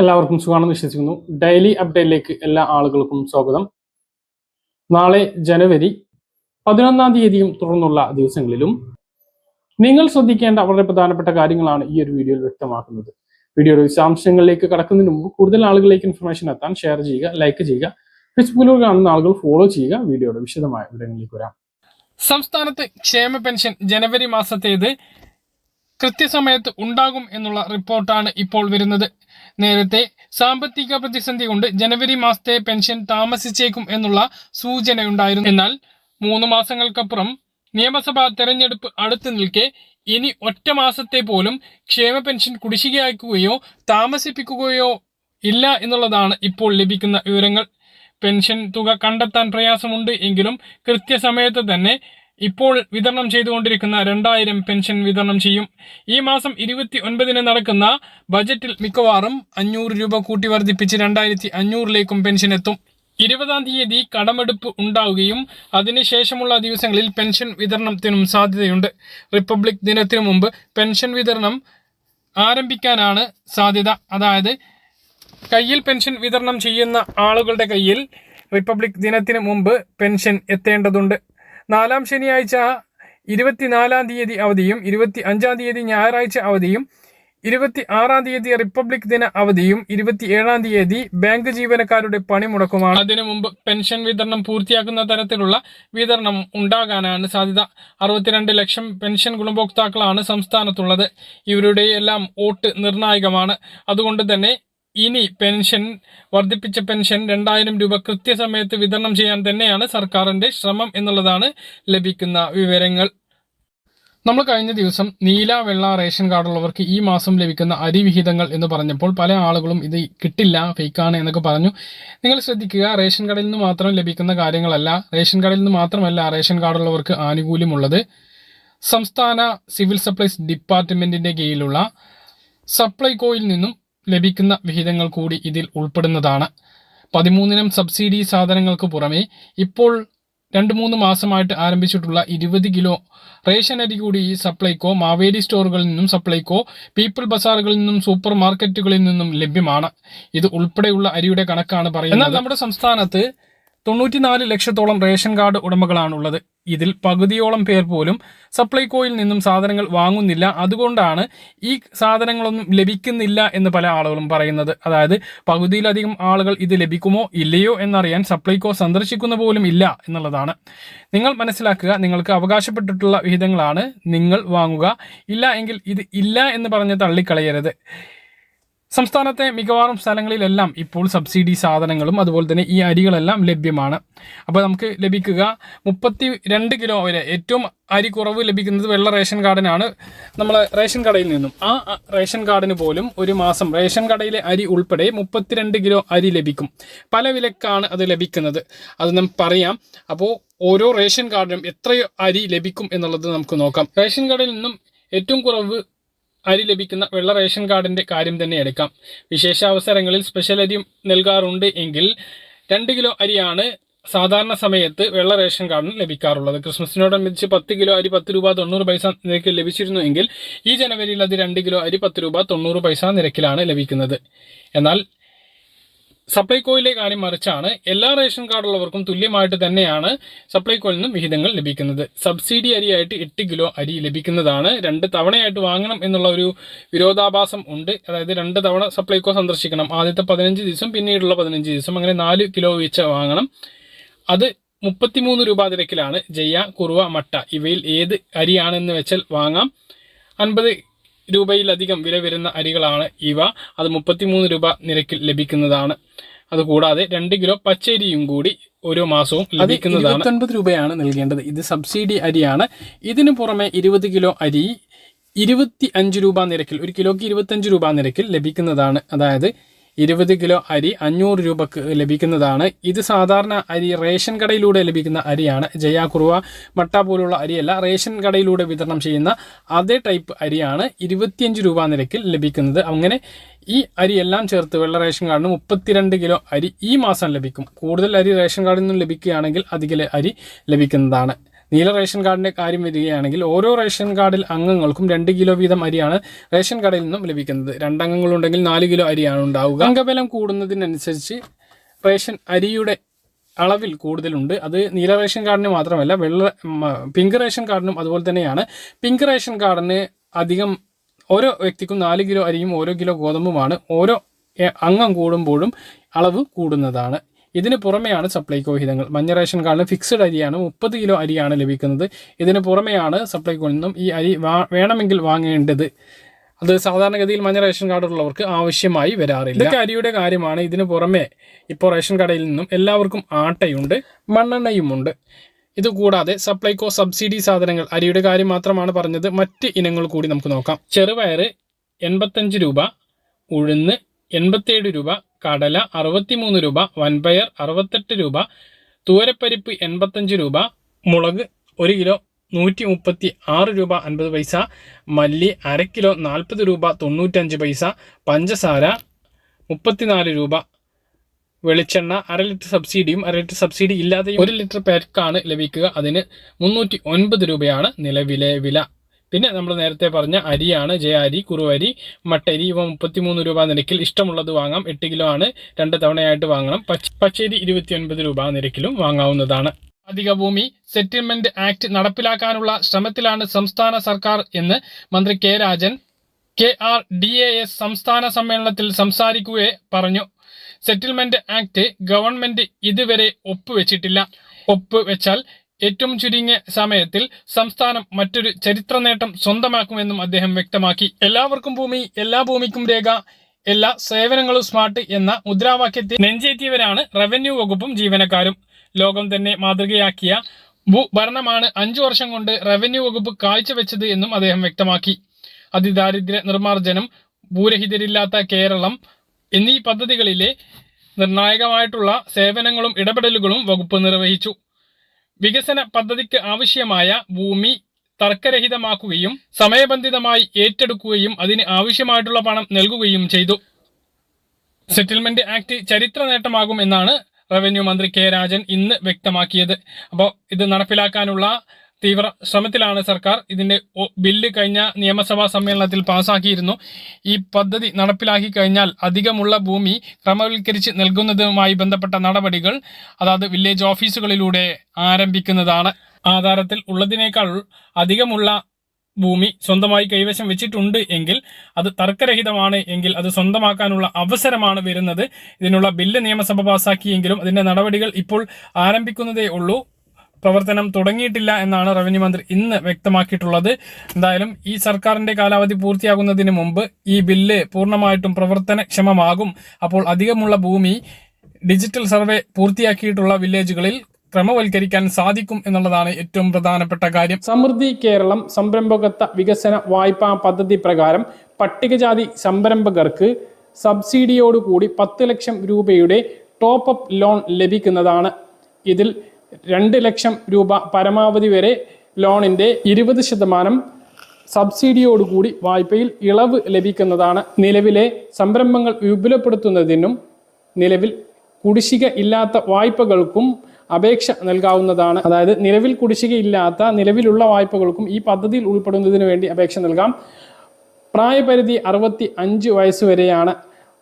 എല്ലാവർക്കും സുഖമാണെന്ന് വിശ്വസിക്കുന്നു. ഡെയിലി അപ്ഡേറ്റിലേക്ക് എല്ലാ ആളുകൾക്കും സ്വാഗതം. നാളെ ജനുവരി പതിനൊന്നാം തീയതിയും തുടർന്നുള്ള ദിവസങ്ങളിലും നിങ്ങൾ ശ്രദ്ധിക്കേണ്ട വളരെ പ്രധാനപ്പെട്ട കാര്യങ്ങളാണ് ഈ ഒരു വീഡിയോയിൽ വ്യക്തമാക്കുന്നത്. വീഡിയോയുടെ വിശദാംശങ്ങളിലേക്ക് കടക്കുന്നതിന് മുമ്പ് കൂടുതൽ ആളുകളിലേക്ക് ഇൻഫർമേഷൻ എത്താൻ ഷെയർ ചെയ്യുക ലൈക്ക് ചെയ്യുക ഫേസ്ബുക്കിലൂടെ കാണുന്ന ആളുകൾ ഫോളോ ചെയ്യുക. വീഡിയോയുടെ വിശദമായ വിവരങ്ങളിലേക്ക് വരാം. സംസ്ഥാനത്ത് ക്ഷേമ പെൻഷൻ ജനുവരി മാസത്തേത് കൃത്യസമയത്ത് ഉണ്ടാകും എന്നുള്ള റിപ്പോർട്ടാണ് ഇപ്പോൾ വരുന്നത്. നേരത്തെ സാമ്പത്തിക പ്രതിസന്ധി കൊണ്ട് ജനുവരി മാസത്തെ പെൻഷൻ താമസിച്ചേക്കും എന്നുള്ള സൂചനയുണ്ടായിരുന്നു. എന്നാൽ മൂന്ന് മാസങ്ങൾക്കപ്പുറം നിയമസഭാ തെരഞ്ഞെടുപ്പ് അടുത്തു നിൽക്കെ ഇനി ഒറ്റ മാസത്തെ പോലും ക്ഷേമ പെൻഷൻ കുടിശ്ശികയാക്കുകയോ താമസിപ്പിക്കുകയോ ഇല്ല എന്നുള്ളതാണ് ഇപ്പോൾ ലഭിക്കുന്ന വിവരങ്ങൾ. പെൻഷൻ തുക കണ്ടെത്താൻ പ്രയാസമുണ്ട് എങ്കിലും കൃത്യസമയത്ത് തന്നെ ഇപ്പോൾ വിതരണം ചെയ്തുകൊണ്ടിരിക്കുന്ന രണ്ടായിരം പെൻഷൻ വിതരണം ചെയ്യും. ഈ മാസം ഇരുപത്തി ഒൻപതിന് നടക്കുന്ന ബജറ്റിൽ മിക്കവാറും അഞ്ഞൂറ് രൂപ കൂട്ടി വർദ്ധിപ്പിച്ച് രണ്ടായിരത്തി അഞ്ഞൂറിലേക്കും പെൻഷൻ എത്തും. ഇരുപതാം തീയതി കടമെടുപ്പ് ഉണ്ടാവുകയും അതിനുശേഷമുള്ള ദിവസങ്ങളിൽ പെൻഷൻ വിതരണത്തിനും സാധ്യതയുണ്ട്. റിപ്പബ്ലിക് ദിനത്തിനു മുമ്പ് പെൻഷൻ വിതരണം ആരംഭിക്കാനാണ് സാധ്യത. അതായത് കയ്യിൽ പെൻഷൻ വിതരണം ചെയ്യുന്ന ആളുകളുടെ കയ്യിൽ റിപ്പബ്ലിക് ദിനത്തിന് മുമ്പ് പെൻഷൻ എത്തേണ്ടതുണ്ട്. നാലാം ശനിയാഴ്ച ഇരുപത്തിനാലാം തീയതി അവധിയും ഇരുപത്തി അഞ്ചാം തീയതി ഞായറാഴ്ച അവധിയും ഇരുപത്തി ആറാം തീയതി റിപ്പബ്ലിക് ദിന അവധിയും ഇരുപത്തി ഏഴാം തീയതി ബാങ്ക് ജീവനക്കാരുടെ പണിമുടക്കുമാണ്. അതിനു മുമ്പ് പെൻഷൻ വിതരണം പൂർത്തിയാക്കുന്ന തരത്തിലുള്ള വിതരണം ഉണ്ടാകാനാണ് സാധ്യത. അറുപത്തിരണ്ട് ലക്ഷം പെൻഷൻ ഗുണഭോക്താക്കളാണ് സംസ്ഥാനത്തുള്ളത്. ഇവരുടെ എല്ലാം വോട്ട് നിർണായകമാണ്. അതുകൊണ്ട് തന്നെ ഇനി പെൻഷൻ വർദ്ധിപ്പിച്ച പെൻഷൻ രണ്ടായിരം രൂപ കൃത്യസമയത്ത് വിതരണം ചെയ്യാൻ തന്നെയാണ് സർക്കാരിന്റെ ശ്രമം എന്നുള്ളതാണ് ലഭിക്കുന്ന വിവരങ്ങൾ. നമ്മൾ കഴിഞ്ഞ ദിവസം നീല വെള്ള റേഷൻ കാർഡുള്ളവർക്ക് ഈ മാസം ലഭിക്കുന്ന അരി വിഹിതങ്ങൾ എന്ന് പറഞ്ഞപ്പോൾ പല ആളുകളും ഇത് കിട്ടില്ല ഫേക്കാണ് എന്നൊക്കെ പറഞ്ഞു. നിങ്ങൾ ശ്രദ്ധിക്കുക റേഷൻ കടയിൽ നിന്ന് മാത്രം ലഭിക്കുന്ന കാര്യങ്ങളല്ല റേഷൻ കടയിൽ നിന്ന് മാത്രമല്ല റേഷൻ കാർഡുള്ളവർക്ക് ആനുകൂല്യമുള്ളത്. സംസ്ഥാന സിവിൽ സപ്ലൈസ് ഡിപ്പാർട്ട്മെന്റിന്റെ കീഴിലുള്ള സപ്ലൈകോയിൽ നിന്നും ലഭിക്കുന്ന വിഹിതങ്ങൾ കൂടി ഇതിൽ ഉൾപ്പെടുന്നതാണ്. പതിമൂന്നിനം സബ്സിഡി സാധനങ്ങൾക്ക് പുറമെ ഇപ്പോൾ രണ്ട് മൂന്ന് മാസമായിട്ട് ആരംഭിച്ചിട്ടുള്ള ഇരുപത് കിലോ റേഷൻ അരി കൂടി സപ്ലൈകോ മാവേലി സ്റ്റോറുകളിൽ നിന്നും സപ്ലൈകോ പീപ്പിൾ ബസാറുകളിൽ നിന്നും സൂപ്പർ മാർക്കറ്റുകളിൽ നിന്നും ലഭ്യമാണ്. ഇത് ഉൾപ്പെടെയുള്ള അരിയുടെ കണക്കാണ് പറയുന്നത്. എന്നാൽ നമ്മുടെ സംസ്ഥാനത്ത് തൊണ്ണൂറ്റിനാല് ലക്ഷത്തോളം റേഷൻ കാർഡ് ഉടമകളാണുള്ളത്. ഇതിൽ പകുതിയോളം പേർ പോലും സപ്ലൈകോയിൽ നിന്നും സാധനങ്ങൾ വാങ്ങുന്നില്ല. അതുകൊണ്ടാണ് ഈ സാധനങ്ങളൊന്നും ലഭിക്കുന്നില്ല എന്ന് പല ആളുകളും പറയുന്നത്. അതായത് പകുതിയിലധികം ആളുകൾ ഇത് ലഭിക്കുമോ ഇല്ലയോ എന്നറിയാൻ സപ്ലൈകോ സന്ദർശിക്കുന്ന പോലും ഇല്ല എന്നുള്ളതാണ്. നിങ്ങൾ മനസ്സിലാക്കുക നിങ്ങൾക്ക് അവകാശപ്പെട്ടിട്ടുള്ള വിഹിതങ്ങളാണ് നിങ്ങൾ വാങ്ങുക. ഇല്ല എങ്കിൽ ഇത് ഇല്ല എന്ന് പറഞ്ഞ് തള്ളിക്കളയരുത്. സംസ്ഥാനത്തെ മിക്കവാറും സ്ഥലങ്ങളിലെല്ലാം ഇപ്പോൾ സബ്സിഡി സാധനങ്ങളും അതുപോലെ തന്നെ ഈ അരികളെല്ലാം ലഭ്യമാണ്. അപ്പോൾ നമുക്ക് ലഭിക്കുക മുപ്പത്തി രണ്ട് കിലോ വരെ. ഏറ്റവും അരി കുറവ് ലഭിക്കുന്നത് വെള്ള റേഷൻ കാർഡിനാണ്. നമ്മളെ റേഷൻ കടയിൽ നിന്നും. ആ റേഷൻ കാർഡിന് പോലും ഒരു മാസം റേഷൻ കടയിലെ അരി ഉൾപ്പെടെ മുപ്പത്തിരണ്ട് കിലോ അരി ലഭിക്കും. പല വിലക്കാണ് അത് ലഭിക്കുന്നത്. അത് നമുക്ക് പറയാം. അപ്പോൾ ഓരോ റേഷൻ കാർഡിനും എത്ര അരി ലഭിക്കും എന്നുള്ളത് നമുക്ക് നോക്കാം. റേഷൻ കടയിൽ നിന്നും ഏറ്റവും കുറവ് അരി ലഭിക്കുന്ന വെള്ള റേഷൻ കാർഡിന്റെ കാര്യം തന്നെ എടുക്കാം. വിശേഷ അവസരങ്ങളിൽ സ്പെഷ്യൽ അരി നൽകാറുണ്ട് എങ്കിൽ രണ്ട് കിലോ അരിയാണ് സാധാരണ സമയത്ത് വെള്ള റേഷൻ കാർഡിന് ലഭിക്കാറുള്ളത്. ക്രിസ്മസിനോടനുബന്ധിച്ച് പത്ത് കിലോ അരി പത്ത് രൂപ തൊണ്ണൂറ് പൈസ നിരക്കിൽ ലഭിച്ചിരുന്നു എങ്കിൽ ഈ ജനുവരിയിൽ അത് രണ്ട് കിലോ അരി പത്ത് രൂപ തൊണ്ണൂറ് പൈസ നിരക്കിലാണ് ലഭിക്കുന്നത്. എന്നാൽ സപ്ലൈകോയിലെ കാര്യം മറിച്ചാണ് എല്ലാ റേഷൻ കാർഡുള്ളവർക്കും തുല്യമായിട്ട് തന്നെയാണ് സപ്ലൈകോയിൽ നിന്നും വിഹിതങ്ങൾ ലഭിക്കുന്നത്. സബ്സിഡി അരിയായിട്ട് എട്ട് കിലോ അരി ലഭിക്കുന്നതാണ്. രണ്ട് തവണയായിട്ട് വാങ്ങണം എന്നുള്ള ഒരു വിരോധാഭാസം ഉണ്ട്. അതായത് രണ്ട് തവണ സപ്ലൈകോ സന്ദർശിക്കണം. ആദ്യത്തെ പതിനഞ്ച് ദിവസം പിന്നീടുള്ള പതിനഞ്ച് ദിവസം. അങ്ങനെ നാല് കിലോ വീച്ച വാങ്ങണം. അത് മുപ്പത്തിമൂന്ന് രൂപ നിരക്കിലാണ് ജയ കുറുവ മട്ട ഇവയിൽ ഏത് അരിയാണെന്ന് വെച്ചാൽ വാങ്ങാം. അൻപത് രൂപയിലധികം വില വരുന്ന അരികളാണ് ഇവ. അത് മുപ്പത്തിമൂന്ന് രൂപ നിരക്കിൽ ലഭിക്കുന്നതാണ്. അതുകൂടാതെ രണ്ട് കിലോ പച്ചരിയും കൂടി ഓരോ മാസവും ലഭിക്കുന്നതാണ്. ഇരുപത്തൊൻപത് രൂപയാണ് നൽകേണ്ടത്. ഇത് സബ്സിഡി അരിയാണ്. ഇതിനു പുറമെ ഇരുപത് കിലോ അരി ഇരുപത്തി അഞ്ച് രൂപ നിരക്കിൽ ഒരു കിലോയ്ക്ക് ഇരുപത്തഞ്ച് രൂപ നിരക്കിൽ ലഭിക്കുന്നതാണ്. അതായത് ഇരുപത് കിലോ അരി അഞ്ഞൂറ് രൂപക്ക് ലഭിക്കുന്നതാണ്. ഇത് സാധാരണ അരി റേഷൻ കടയിലൂടെ ലഭിക്കുന്ന അരിയാണ്. ജയ കുറുവ മട്ട പോലുള്ള അരിയല്ല. റേഷൻ കടയിലൂടെ വിതരണം ചെയ്യുന്ന അതേ ടൈപ്പ് അരിയാണ് ഇരുപത്തിയഞ്ച് രൂപ നിരക്കിൽ ലഭിക്കുന്നത്. അങ്ങനെ ഈ അരിയെല്ലാം ചേർത്ത് വെള്ള റേഷൻ കാർഡിന് മുപ്പത്തിരണ്ട് കിലോ അരി ഈ മാസം ലഭിക്കും. കൂടുതൽ അരി റേഷൻ കാർഡിൽ നിന്നും ലഭിക്കുകയാണെങ്കിൽ അധിക അരി ലഭിക്കുന്നതാണ്. നീല റേഷൻ കാർഡിന്റെ കാര്യം വരികയാണെങ്കിൽ ഓരോ റേഷൻ കാർഡിൽ അംഗങ്ങൾക്കും രണ്ട് കിലോ വീതം അരിയാണ് റേഷൻ കടയിൽ നിന്നും ലഭിക്കുന്നത്. രണ്ടംഗങ്ങളുണ്ടെങ്കിൽ നാല് കിലോ അരിയാണ് ഉണ്ടാവുക. അംഗബലം കൂടുന്നതിനനുസരിച്ച് റേഷൻ അരിയുടെ അളവിൽ കൂടുതലുണ്ട്. അത് നീല റേഷൻ കാർഡിന് മാത്രമല്ല വെള്ള പിങ്ക് റേഷൻ കാർഡിനും അതുപോലെ തന്നെയാണ്. പിങ്ക് റേഷൻ കാർഡിന് അധികം ഓരോ വ്യക്തിക്കും നാല് കിലോ അരിയും ഓരോ കിലോ ഗോതമ്പുമാണ്. ഓരോ അംഗം കൂടുമ്പോഴും അളവ് കൂടുന്നതാണ്. ഇതിന് പുറമെയാണ് സപ്ലൈകോ വിഹിതങ്ങൾ മഞ്ഞ റേഷൻ കാർഡിന് ഫിക്സഡ് അരിയാണ് മുപ്പത് കിലോ അരിയാണ് ലഭിക്കുന്നത്. ഇതിന് പുറമെയാണ് സപ്ലൈകോയിൽ നിന്നും ഈ അരി വേണമെങ്കിൽ വാങ്ങേണ്ടത്. അത് സാധാരണഗതിയിൽ മഞ്ഞ റേഷൻ കാർഡ് ഉള്ളവർക്ക് ആവശ്യമായി വരാറില്ല. ഇതൊക്കെ അരിയുടെ കാര്യമാണ്. ഇതിന് പുറമെ ഇപ്പോൾ റേഷൻ കടയിൽ നിന്നും എല്ലാവർക്കും ആട്ടയുണ്ട് മണ്ണെണ്ണയുമുണ്ട്. ഇതുകൂടാതെ സപ്ലൈകോ സബ്സിഡി സാധനങ്ങൾ അരിയുടെ കാര്യം മാത്രമാണ് പറഞ്ഞത്. മറ്റ് ഇനങ്ങൾ കൂടി നമുക്ക് നോക്കാം. ചെറുപയർ എൺപത്തഞ്ച് രൂപ ഉഴുന്ന് എൺപത്തിയേഴ് രൂപ കടല അറുപത്തിമൂന്ന് രൂപ വൻപയർ അറുപത്തെട്ട് രൂപ തൂരപ്പരിപ്പ് എൺപത്തഞ്ച് രൂപ മുളക് ഒരു കിലോ നൂറ്റി മുപ്പത്തി ആറ് രൂപ അൻപത് പൈസ മല്ലി അര കിലോ നാൽപ്പത് രൂപ തൊണ്ണൂറ്റഞ്ച് പൈസ പഞ്ചസാര മുപ്പത്തിനാല് രൂപ വെളിച്ചെണ്ണ അര ലിറ്റർ സബ്സിഡിയും അര ലിറ്റർ സബ്സിഡി ഇല്ലാതെയും ഒരു ലിറ്റർ പാക്കാണ് ലഭിക്കുക. അതിന് മുന്നൂറ്റി ഒൻപത് രൂപയാണ് നിലവിലെ വില. പിന്നെ നമ്മൾ നേരത്തെ പറഞ്ഞ അരിയാണ്. ജയ അരി കുറുവരി മട്ടരി ഇവ മുപ്പത്തിമൂന്ന് രൂപ നിരക്കിൽ ഇഷ്ടമുള്ളത് വാങ്ങാം. എട്ട് കിലോ ആണ്. രണ്ട് തവണയായിട്ട് വാങ്ങണം. പച്ച- പച്ചരി ഇരുപത്തിയൊൻപത് രൂപ നിരക്കിലും വാങ്ങാവുന്നതാണ്. അധിക ഭൂമി സെറ്റിൽമെന്റ് ആക്ട് നടപ്പിലാക്കാനുള്ള ശ്രമത്തിലാണ് സംസ്ഥാന സർക്കാർ എന്ന് മന്ത്രി K Rajan K R D A S സംസ്ഥാന സമ്മേളനത്തിൽ സംസാരിക്കുകയെ പറഞ്ഞു. സെറ്റിൽമെന്റ് ആക്ട് ഗവൺമെന്റ് ഇതുവരെ ഒപ്പുവെച്ചിട്ടില്ല. ഒപ്പുവെച്ചാൽ ഏറ്റവും ചുരുങ്ങിയ സമയത്തിൽ സംസ്ഥാനം മറ്റൊരു ചരിത്ര നേട്ടം സ്വന്തമാക്കുമെന്നും അദ്ദേഹം വ്യക്തമാക്കി. എല്ലാവർക്കും ഭൂമി എല്ലാ ഭൂമിക്കും രേഖ എല്ലാ സേവനങ്ങളും സ്മാർട്ട് എന്ന മുദ്രാവാക്യത്തെ നെഞ്ചേറ്റിയവരാണ് റവന്യൂ വകുപ്പും ജീവനക്കാരും. ലോകം തന്നെ മാതൃകയാക്കിയ ഭൂഭരണമാണ് അഞ്ചു വർഷം കൊണ്ട് റവന്യൂ വകുപ്പ് കാഴ്ചവെച്ചത് എന്നും അദ്ദേഹം വ്യക്തമാക്കി. അതിദാരിദ്ര്യ നിർമ്മാർജനം ഭൂരഹിതരില്ലാത്ത കേരളം എന്നീ പദ്ധതികളിലെ നിർണായകമായിട്ടുള്ള സേവനങ്ങളും ഇടപെടലുകളും വകുപ്പ് നിർവഹിച്ചു. വികസന പദ്ധതിക്ക് ആവശ്യമായ ഭൂമി തർക്കരഹിതമാക്കുകയും സമയബന്ധിതമായി ഏറ്റെടുക്കുകയും അതിന് ആവശ്യമായിട്ടുള്ള പണം നൽകുകയും ചെയ്തു. സെറ്റിൽമെന്റ് ആക്ട് ചരിത്ര നേട്ടമാകും എന്നാണ് റവന്യൂ മന്ത്രി കെ രാജൻ ഇന്ന് വ്യക്തമാക്കിയത്. അപ്പോൾ ഇത് നടപ്പിലാക്കാനുള്ള തീവ്ര ശ്രമത്തിലാണ് സർക്കാർ ഇതിന്റെ ബില്ല് കഴിഞ്ഞ നിയമസഭാ സമ്മേളനത്തിൽ പാസാക്കിയിരുന്നു. ഈ പദ്ധതി നടപ്പിലാക്കി കഴിഞ്ഞാൽ അധികമുള്ള ഭൂമി ക്രമവൽക്കരിച്ച് നൽകുന്നതുമായി ബന്ധപ്പെട്ട നടപടികൾ അതായത് വില്ലേജ് ഓഫീസുകളിലൂടെ ആരംഭിക്കുന്നതാണ്. ആധാരത്തിൽ ഉള്ളതിനേക്കാൾ അധികമുള്ള ഭൂമി സ്വന്തമായി കൈവശം വെച്ചിട്ടുണ്ട് എങ്കിൽ അത് തർക്കരഹിതമാണ് എങ്കിൽ അത് സ്വന്തമാക്കാനുള്ള അവസരമാണ് വരുന്നത്. ഇതിനുള്ള ബില്ല് നിയമസഭ പാസാക്കിയെങ്കിലും അതിന്റെ നടപടികൾ ഇപ്പോൾ ആരംഭിക്കുന്നതേ ഉള്ളൂ. പ്രവർത്തനം തുടങ്ങിയിട്ടില്ല എന്നാണ് റവന്യൂ മന്ത്രി ഇന്ന് വ്യക്തമാക്കിയിട്ടുള്ളത്. എന്തായാലും ഈ സർക്കാരിന്റെ കാലാവധി പൂർത്തിയാകുന്നതിന് മുമ്പ് ഈ ബില്ല് പൂർണമായിട്ടും പ്രവർത്തനക്ഷമമാകും. അപ്പോൾ അധികമുള്ള ഭൂമി ഡിജിറ്റൽ സർവേ പൂർത്തിയാക്കിയിട്ടുള്ള വില്ലേജുകളിൽ ക്രമവൽക്കരിക്കാൻ സാധിക്കും എന്നുള്ളതാണ് ഏറ്റവും പ്രധാനപ്പെട്ട കാര്യം. സമൃദ്ധി കേരളം സംരംഭകത്വ വികസന വായ്പാ പദ്ധതി പ്രകാരം പട്ടികജാതി സംരംഭകർക്ക് സബ്സിഡിയോടുകൂടി പത്ത് ലക്ഷം രൂപയുടെ ടോപ്പ് അപ്പ് ലോൺ ലഭിക്കുന്നതാണ് ഇതിൽ രണ്ട് ലക്ഷം രൂപ പരമാവധി വരെ ലോണിന്റെ ഇരുപത് ശതമാനം സബ്സിഡിയോടുകൂടി വായ്പയിൽ ഇളവ് ലഭിക്കുന്നതാണ്. നിലവിലെ സംരംഭങ്ങൾ വിപുലപ്പെടുത്തുന്നതിനും നിലവിൽ കുടിശ്ശിക ഇല്ലാത്ത വായ്പകൾക്കും അപേക്ഷ നൽകാവുന്നതാണ്. അതായത് നിലവിൽ കുടിശ്ശിക ഇല്ലാത്ത നിലവിലുള്ള വായ്പകൾക്കും ഈ പദ്ധതിയിൽ ഉൾപ്പെടുന്നതിന് വേണ്ടി അപേക്ഷ നൽകാം. പ്രായപരിധി അറുപത്തി അഞ്ച് വയസ്സ് വരെയാണ്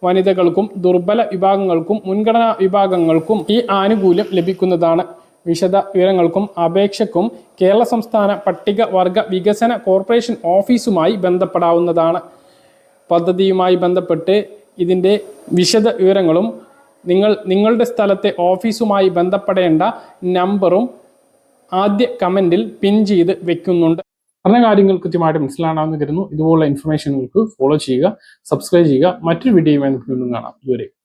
വനിതകൾക്കും ദുർബല വിഭാഗങ്ങൾക്കും മുൻഗണനാ വിഭാഗങ്ങൾക്കും ഈ ആനുകൂല്യം ലഭിക്കുന്നതാണ്. വിശദ വിവരങ്ങൾക്കും അപേക്ഷയ്ക്കും കേരള സംസ്ഥാന പട്ടികവർഗ വികസന കോർപ്പറേഷൻ ഓഫീസുമായി ബന്ധപ്പെടാവുന്നതാണ്. പദ്ധതിയുമായി ബന്ധപ്പെട്ട് ഇതിന്റെ വിശദ വിവരങ്ങളും നിങ്ങൾ നിങ്ങളുടെ സ്ഥലത്തെ ഓഫീസുമായി ബന്ധപ്പെടേണ്ട നമ്പറും ആദ്യ കമന്റിൽ പിൻ ചെയ്ത് വെക്കുന്നുണ്ട്. പറഞ്ഞ കാര്യങ്ങൾ കൃത്യമായിട്ട് മനസ്സിലാണെന്ന് കരുതുന്നു. ഇതുപോലുള്ള ഇൻഫർമേഷനുകൾക്ക് ഫോളോ ചെയ്യുക സബ്സ്ക്രൈബ് ചെയ്യുക. മറ്റൊരു വീഡിയോയുമായി നമുക്ക് കാണാം. ഇതുവരെ.